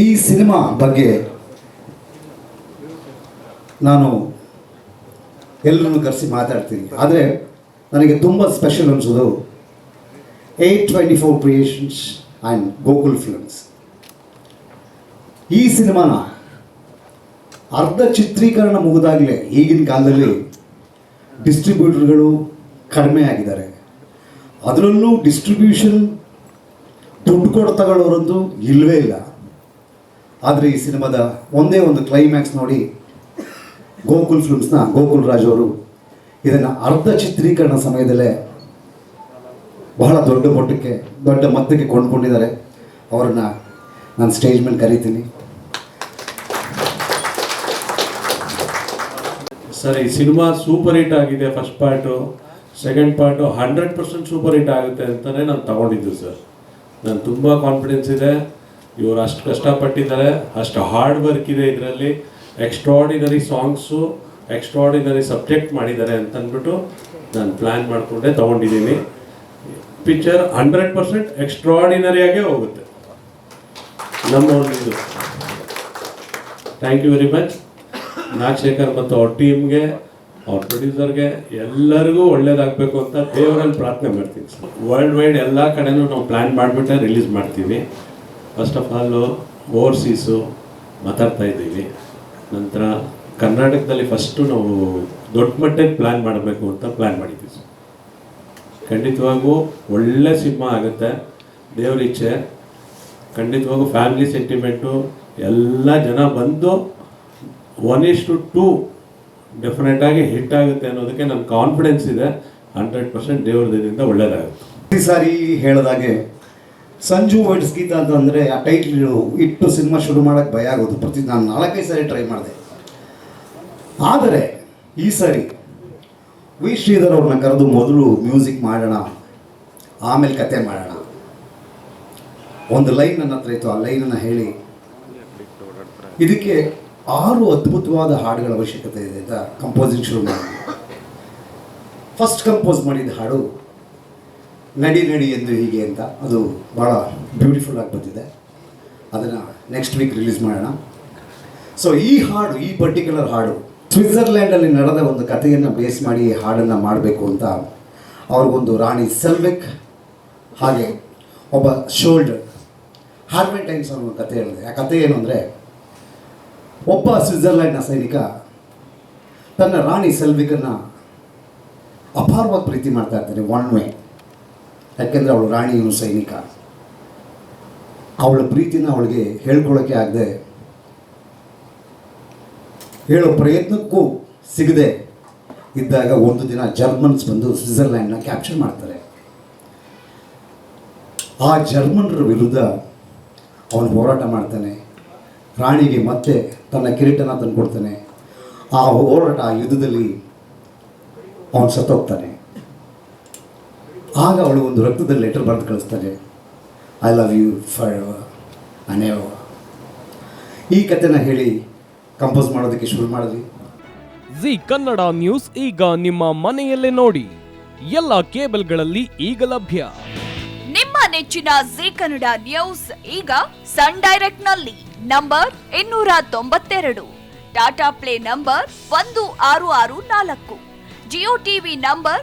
ಈ ಸಿನಿಮಾ ಬಗ್ಗೆ ನಾನು ಎಲ್ಲರನ್ನು ಕರೆಸಿ ಮಾತಾಡ್ತೀನಿ. ಆದರೆ ನನಗೆ ತುಂಬ special ಅನಿಸೋದು eight twenty four creations and Gokul films ಈ ಸಿನಿಮಾನ ಅರ್ಧ ಚಿತ್ರೀಕರಣ ಮುಗಿದಾಗಲೇ ಈಗಿನ ಕಾಲದಲ್ಲಿ ಡಿಸ್ಟ್ರಿಬ್ಯೂಟರ್ಗಳು ಕಡಿಮೆ ಆಗಿದ್ದಾರೆ. ಅದರಲ್ಲೂ ಡಿಸ್ಟ್ರಿಬ್ಯೂಷನ್ ದುಡ್ಡು ಕೊಟ್ಟು ತಗೊಳ್ಳೋರಂತೂ ಇಲ್ಲವೇ ಇಲ್ಲ. ಆದರೆ ಈ ಸಿನಿಮಾದ ಒಂದೇ ಒಂದು ಕ್ಲೈಮ್ಯಾಕ್ಸ್ ನೋಡಿ ಗೋಕುಲ್ ಫಿಲ್ಮ್ಸ್ನ ಗೋಕುಲ್ ರಾಜ್ ಅವರು ಇದನ್ನು ಅರ್ಧ ಚಿತ್ರೀಕರಣ ಸಮಯದಲ್ಲೇ ಬಹಳ ದೊಡ್ಡ ಮಟ್ಟಕ್ಕೆ ದೊಡ್ಡ ಮಟ್ಟಕ್ಕೆ ಕೊಂಡ್ಕೊಂಡಿದ್ದಾರೆ. ಅವರನ್ನು ನಾನು ಸ್ಟೇಜ್ ಮೇಲೆ ಕರಿತೀನಿ. ಸರ್, ಈ ಸಿನಿಮಾ ಸೂಪರ್ ಹಿಟ್ ಆಗಿದೆ first part second part hundred percent super hit ಆಗುತ್ತೆ ಅಂತಲೇ ನಾನು ತಗೊಂಡಿದ್ದು ಸರ್. ನಾನು ತುಂಬ ಕಾನ್ಫಿಡೆನ್ಸ್ ಇದೆ. ಇವರು ಅಷ್ಟು ಕಷ್ಟಪಟ್ಟಿದ್ದಾರೆ, ಅಷ್ಟು ಹಾರ್ಡ್ ವರ್ಕ್ ಇದೆ ಇದರಲ್ಲಿ. ಎಕ್ಸ್ಟ್ರಾಡಿನರಿ ಸಾಂಗ್ಸು ಎಕ್ಸ್ಟ್ರಾಡಿನರಿ ಸಬ್ಜೆಕ್ಟ್ ಮಾಡಿದ್ದಾರೆ ಅಂತ ಅಂದ್ಬಿಟ್ಟು ನಾನು ಪ್ಲ್ಯಾನ್ ಮಾಡಿಕೊಂಡೆ, ತೊಗೊಂಡಿದ್ದೀನಿ. ಪಿಕ್ಚರ್ ಹಂಡ್ರೆಡ್ ಪರ್ಸೆಂಟ್ ಎಕ್ಸ್ಟ್ರಾಡಿನರಿಯಾಗೇ ಹೋಗುತ್ತೆ. ನಮ್ಮ ಒಂದು thank you very much Nagashekar ಮತ್ತು ಅವ್ರ ಟೀಮ್ಗೆ ಅವ್ರ ಪ್ರೊಡ್ಯೂಸರ್ಗೆ ಎಲ್ಲರಿಗೂ ಒಳ್ಳೇದಾಗಬೇಕು ಅಂತ ದೇವರಲ್ಲಿ ಪ್ರಾರ್ಥನೆ ಮಾಡ್ತೀನಿ. ಸರ್ ವರ್ಲ್ಡ್ ವೈಡ್ ಎಲ್ಲ ಕಡೆನೂ ನಾವು ಪ್ಲ್ಯಾನ್ ಮಾಡಿಬಿಟ್ಟೆ ರಿಲೀಸ್ ಮಾಡ್ತೀವಿ. ಫಸ್ಟ್ ಆಫ್ ಆಲು ಓವರ್ಸೀಸು ಮಾತಾಡ್ತಾ ಇದ್ದೀವಿ. ನಂತರ ಕರ್ನಾಟಕದಲ್ಲಿ ಫಸ್ಟು ನಾವು ದೊಡ್ಡ ಮಟ್ಟಕ್ಕೆ ಪ್ಲ್ಯಾನ್ ಮಾಡಬೇಕು ಅಂತ ಪ್ಲ್ಯಾನ್ ಮಾಡಿದ್ದೀವಿ. ಸರ್ ಖಂಡಿತವಾಗೂ ಒಳ್ಳೆ ಸಿನಿಮಾ ಆಗುತ್ತೆ. ದೇವ್ರ ಇಚ್ಛೆ. ಖಂಡಿತವಾಗೂ ಫ್ಯಾಮಿಲಿ ಸೆಂಟಿಮೆಂಟು ಎಲ್ಲ ಜನ ಬಂದು ಒನ್ ಇಸ್ ಟು ಡೆಫಿನೆಟಾಗಿ ಹಿಟ್ ಆಗುತ್ತೆ ಅನ್ನೋದಕ್ಕೆ ನನ್ನ ಕಾನ್ಫಿಡೆನ್ಸ್ ಇದೆ. ಹಂಡ್ರೆಡ್ ಪರ್ಸೆಂಟ್ ದೇವ್ರದಿಂದ ಒಳ್ಳೆಯದಾಗುತ್ತೆ ಈ ಸಾರಿ ಹೇಳಿದಾಗೆ ಸಂಜು ವರ್ಡ್ಸ್ ಗೀತ ಅಂತಂದರೆ ಆ ಟೈಟ್ಲ್ ಇಟ್ಟು ಸಿನಿಮಾ ಶುರು ಮಾಡೋಕ್ಕೆ ಭಯ ಆಗೋದು. ಪ್ರತಿ ನಾನು ನಾಲ್ಕೈದು ಸಾರಿ ಟ್ರೈ ಮಾಡಿದೆ. ಆದರೆ ಈ ಸಾರಿ ವಿ. ಶ್ರೀಧರ್ ಅವ್ರನ್ನ ಕರೆದು ಮೊದಲು ಮ್ಯೂಸಿಕ್ ಮಾಡೋಣ, ಆಮೇಲೆ ಕತೆ ಮಾಡೋಣ. ಒಂದು ಲೈನ್ ನನ್ನ ಹತ್ರ ಇತ್ತು, ಆ ಲೈನನ್ನು ಹೇಳಿ. ಇದಕ್ಕೆ ಆರು ಅದ್ಭುತವಾದ ಹಾಡುಗಳ ಅವಶ್ಯಕತೆ ಇದೆ ಅಂತ ಕಂಪೋಸಿಂಗ್ ಶುರು ಮಾಡಿ ಫಸ್ಟ್ ಕಂಪೋಸ್ ಮಾಡಿದ ಹಾಡು ನಡಿ ನಡಿ ಎಂದು ಹೀಗೆ ಅಂತ ಅದು ಭಾಳ ಬ್ಯೂಟಿಫುಲ್ ಆಗಿ ಬಂದಿದೆ. ಅದನ್ನು ನೆಕ್ಸ್ಟ್ ವೀಕ್ ರಿಲೀಸ್ ಮಾಡೋಣ. ಸೊ ಈ ಹಾಡು, ಈ ಪರ್ಟಿಕ್ಯುಲರ್ ಹಾಡು ಸ್ವಿಟ್ಜರ್ಲ್ಯಾಂಡಲ್ಲಿ ನಡೆದ ಒಂದು ಕಥೆಯನ್ನು ಬೇಸ್ ಮಾಡಿ ಈ ಹಾಡನ್ನು ಮಾಡಬೇಕು ಅಂತ ಅವ್ರಿಗೊಂದು ರಾಣಿ ಸೆಲ್ವಿಕ್ ಹಾಗೆ ಒಬ್ಬ ಶೋಲ್ಡರ್ ಹಾರ್ಮೆಂಟೈನ್ಸ್ ಅನ್ನೋ ಕಥೆ ಹೇಳಿದೆ. ಆ ಕಥೆ ಏನು ಅಂದರೆ, ಒಬ್ಬ ಸ್ವಿಟ್ಜರ್ಲ್ಯಾಂಡ್ನ ಸೈನಿಕ ತನ್ನ ರಾಣಿ ಸೆಲ್ವಿಕನ್ನು ಅಪಾರವಾಗಿ ಪ್ರೀತಿ ಮಾಡ್ತಾ ಇರ್ತಾನೆ ಒನ್ ವೇ ಯಾಕೆಂದರೆ ಅವಳು ರಾಣಿ ಸೈನಿಕ. ಅವಳ ಪ್ರೀತಿನ ಅವಳಿಗೆ ಹೇಳ್ಕೊಳ್ಳೋಕ್ಕೆ ಆಗದೆ ಹೇಳೋ ಪ್ರಯತ್ನಕ್ಕೂ ಸಿಗದೆ ಇದ್ದಾಗ ಒಂದು ದಿನ ಜರ್ಮನ್ಸ್ ಬಂದು ಸ್ವಿಟ್ಜರ್ಲ್ಯಾಂಡ್ನ ಕ್ಯಾಪ್ಚರ್ ಮಾಡ್ತಾರೆ. ಆ ಜರ್ಮನ್ರ ವಿರುದ್ಧ ಅವನು ಹೋರಾಟ ಮಾಡ್ತಾನೆ. ರಾಣಿಗೆ ಮತ್ತೆ ತನ್ನ ಕಿರೀಟನ ತಂದುಕೊಡ್ತಾನೆ. ಆ ಹೋರಾಟ ಆ ಯುದ್ಧದಲ್ಲಿ ಅವನು ಸತ್ತೋಗ್ತಾನೆ. ಆಗ ಅವಳು ಒಂದು ರಕ್ತದಲ್ಲಿ ಲೆಟರ್ ಬರೆದು ಕಳಿಸ್ತಾಳೆ ಐ ಲವ್ ಯು ಫಾರ್ ಅನೇವ ಈ ಕಥೆನ ಹೇಳಿ ಕಂಪೋಸ್ ಮಾಡೋದಕ್ಕೆ ಶುರು ಮಾಡಿದ್ವಿ. ಜಿ ಕನ್ನಡ ನ್ಯೂಸ್ ಈಗ ನಿಮ್ಮ ಮನೆಯಲ್ಲೇ ನೋಡಿ ಎಲ್ಲ ಕೇಬಲ್ಗಳಲ್ಲಿ ಈಗ ಲಭ್ಯ. ನಿಮ್ಮ ನೆಚ್ಚಿನ ಜಿ ಕನ್ನಡ ನ್ಯೂಸ್ ಈಗ ಸನ್ ಡೈರೆಕ್ಟ್ನಲ್ಲಿ ನಂಬರ್ ಇನ್ನೂರ ತೊಂಬತ್ತೆರಡು ಟಾಟಾ ಪ್ಲೇ ನಂಬರ್ ಒಂದು ಆರು ಆರು ನಾಲ್ಕು ಜಿಯೋ ಟಿವಿ ನಂಬರ್